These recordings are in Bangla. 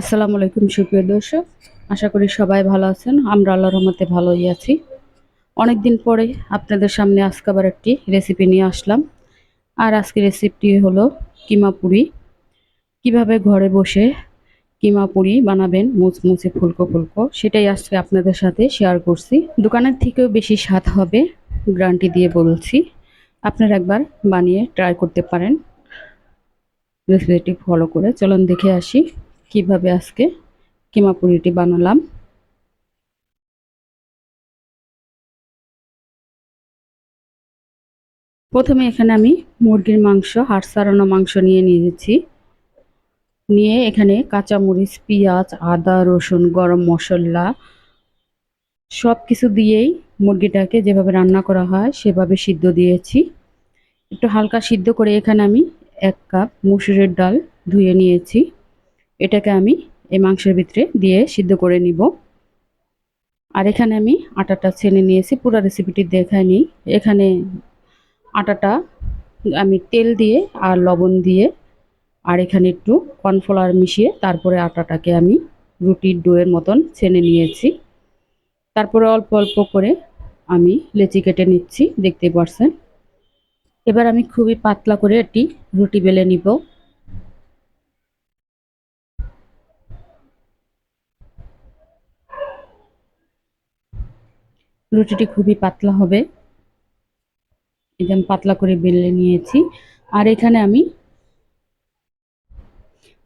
আসসালামু আলাইকুম, সুপ্রিয় দর্শক। আশা করি সবাই ভালো আছেন। আমরা আল্লাহ রহমতে ভালোই আছি। অনেক দিন পরে আপনাদের সামনে আজকে আবার একটি রেসিপি নিয়ে আসলাম। আর আজকে রেসিপিটি হলো কিমা পুরি। কীভাবে ঘরে বসে কিমা পুরি বানাবেন, মুচমুচে ফুলকো ফুলকো, সেটাই আজকে আপনাদের সাথে শেয়ার করছি। দোকানের থেকেও বেশি স্বাদ হবে গ্যারান্টি দিয়ে বলছি। আপনারা একবার বানিয়ে ট্রাই করতে পারেন। রেসিপিটি ফলো করে চলুন দেখে আসি। কীভাবে আজকে কিমা পুরিটি বানালাম? প্রথমে এখানে আমি মুরগির মাংস, হাড় সারানো মাংস নিয়ে নিয়েছি। নিয়ে এখানে কাঁচামরিচ, পেঁয়াজ, আদা, রসুন, গরম মশলা সব কিছু দিয়েই মুরগিটাকে যেভাবে রান্না করা হয় সেভাবে সিদ্ধ দিয়েছি। একটু হালকা সিদ্ধ করে এখানে আমি এক কাপ মুসুরের ডাল ধুয়ে নিয়েছি। এটাকে আমি এই মাংসের ভিতরে দিয়ে সিদ্ধ করে নিব। আর এখানে আমি আটাটা ছেনে নিয়েছি, পুরো রেসিপিটি দেখায় নিই। এখানে আটাটা আমি তেল দিয়ে আর লবণ দিয়ে আর এখানে একটু কর্নফ্লাওয়ার মিশিয়ে তারপরে আটাটাকে আমি রুটির ডোয়ের মতন ছেনে নিয়েছি। তারপরে অল্প অল্প করে আমি লেচি কেটে নিচ্ছি, দেখতে পারছেন? এবার আমি খুবই পাতলা করে একটি রুটি বেলে নিব। রুটিটি খুবই পাতলা হবে। এই আমি পাতলা করে বেলে নিয়েছি। আর এখানে আমি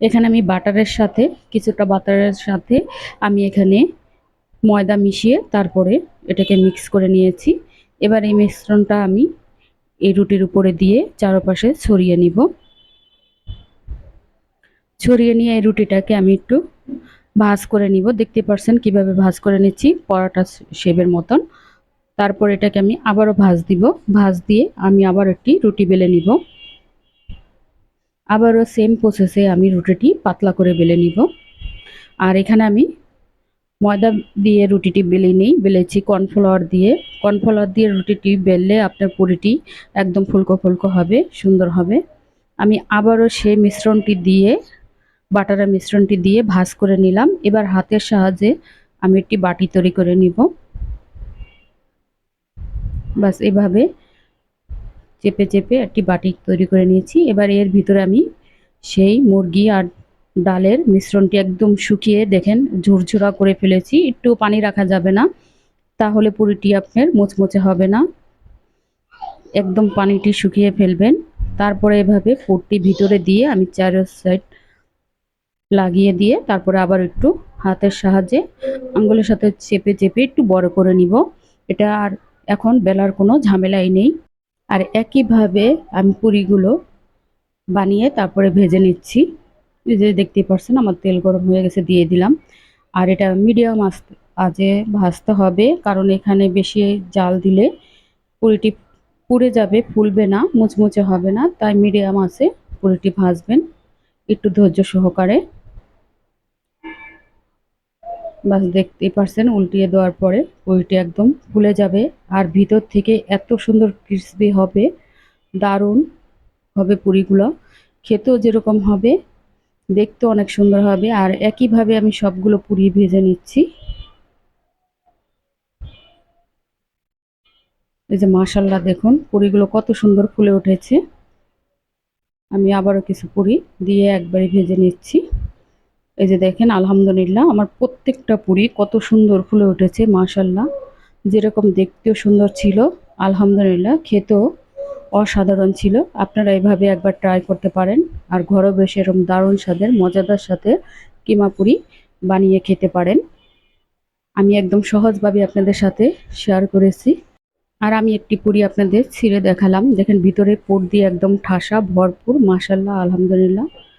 এখানে আমি বাটারের সাথে, কিছুটা বাটারের সাথে আমি এখানে ময়দা মিশিয়ে তারপরে এটাকে মিক্স করে নিয়েছি। এবার এই মিশ্রণটা আমি এই রুটির উপরে দিয়ে চারপাশে ছড়িয়ে নিব। ছড়িয়ে নিয়ে এই রুটিটাকে আমি একটু ভাজ করে নিব। দেখতে পারছেন কীভাবে ভাজ করে নিচ্ছি, পরাটা শেপের মতন। তারপর এটাকে আমি আবারও ভাজ দিব। ভাজ দিয়ে আমি আবার একটি রুটি বেলে নিব। আবারও সেম প্রসেসে আমি রুটিটি পাতলা করে বেলে নিব। আর এখানে আমি ময়দা দিয়ে রুটিটি বেলে নিই। বেলেছি কর্নফ্লাওয়ার দিয়ে। কর্নফ্লাওয়ার দিয়ে রুটিটি বেললে আপনার পুরিটি একদম ফুলকো ফুলকো হবে, সুন্দর হবে। আমি আবারও সেই মিশ্রণটি দিয়ে বাটারের মিশ্রণটি দিয়ে ভাজ করে নিলাম। এবার হাতের সাহায্যে আমি একটি বাটি তৈরি করে নিব। বাস এভাবে চেপে চেপে একটি বাটি তৈরি করে নিয়েছি। এবার এর ভিতরে আমি সেই মুরগি আর ডালের মিশ্রণটি একদম শুকিয়ে দেখেন ঝুরঝুরা করে ফেলেছি। একটু পানি রাখা যাবে না, তাহলে পুরিটি আপনার মোচমোচে হবে না। একদম পানিটি শুকিয়ে ফেলবেন। তারপরে এভাবে ফুটটি ভিতরে দিয়ে আমি চার সাইড লাগিয়ে দিয়ে তারপরে আবার একটু হাতের সাহায্যে আঙ্গুলের সাথে চেপে চেপে একটু বড় করে নিব। এটা আর এখন বেলার কোনো ঝামেলাই নেই। আর একইভাবে আমি পুরিগুলো বানিয়ে তারপরে ভেজে নিচ্ছি। যে দেখতে পাচ্ছেন আমার তেল গরম হয়ে গেছে, দিয়ে দিলাম। আর এটা মিডিয়াম আজে ভাজতে হবে, কারণ এখানে বেশি জাল দিলে পুরিটি পুড়ে যাবে, ফুলবে না, মুচমুচে হবে না। তাই মিডিয়াম আছে পুরিটি ভাজবেন। একটু ধৈর্য সহকারে। বাস দেখতেই পারছেন, উল্টিয়ে দেওয়ার পরে পুরিটি একদম ফুলে যাবে আর ভিতর থেকে এত সুন্দর ক্রিসপি হবে, দারুণ হবে পুরিগুলো। খেতেও যেরকম হবে, দেখতেও অনেক সুন্দর হবে আর একইভাবে আমি সবগুলো পুরি ভেজে নিচ্ছি। এই যে মাসাল্লা দেখুন, পুরিগুলো কত সুন্দর ফুলে উঠেছে। আমি আবারও কিছু পুরি দিয়ে একবারে ভেজে নিচ্ছি। এই যে দেখেন, আলহামদুলিল্লাহ, আমার প্রত্যেকটা পুরি কত সুন্দর ফুলে উঠেছে মাশাল্লাহ যেরকম দেখতেও সুন্দর ছিল, আলহামদুলিল্লাহ, খেতেও অসাধারণ ছিল। আপনারা এভাবে একবার ট্রাই করতে পারেন। আর ঘরে বসে এরকম দারুণ স্বাদের, মজাদার সাথে কিমা পুরি বানিয়ে খেতে পারেন। আমি একদম সহজভাবে আপনাদের সাথে শেয়ার করেছি। আর আমি একটি পুরি আপনাদের ছিঁড়ে দেখালাম। দেখেন, ভিতরে পুর দিয়ে একদম ঠাসা, ভরপুর মাসাল্লাহ আলহামদুলিল্লাহ।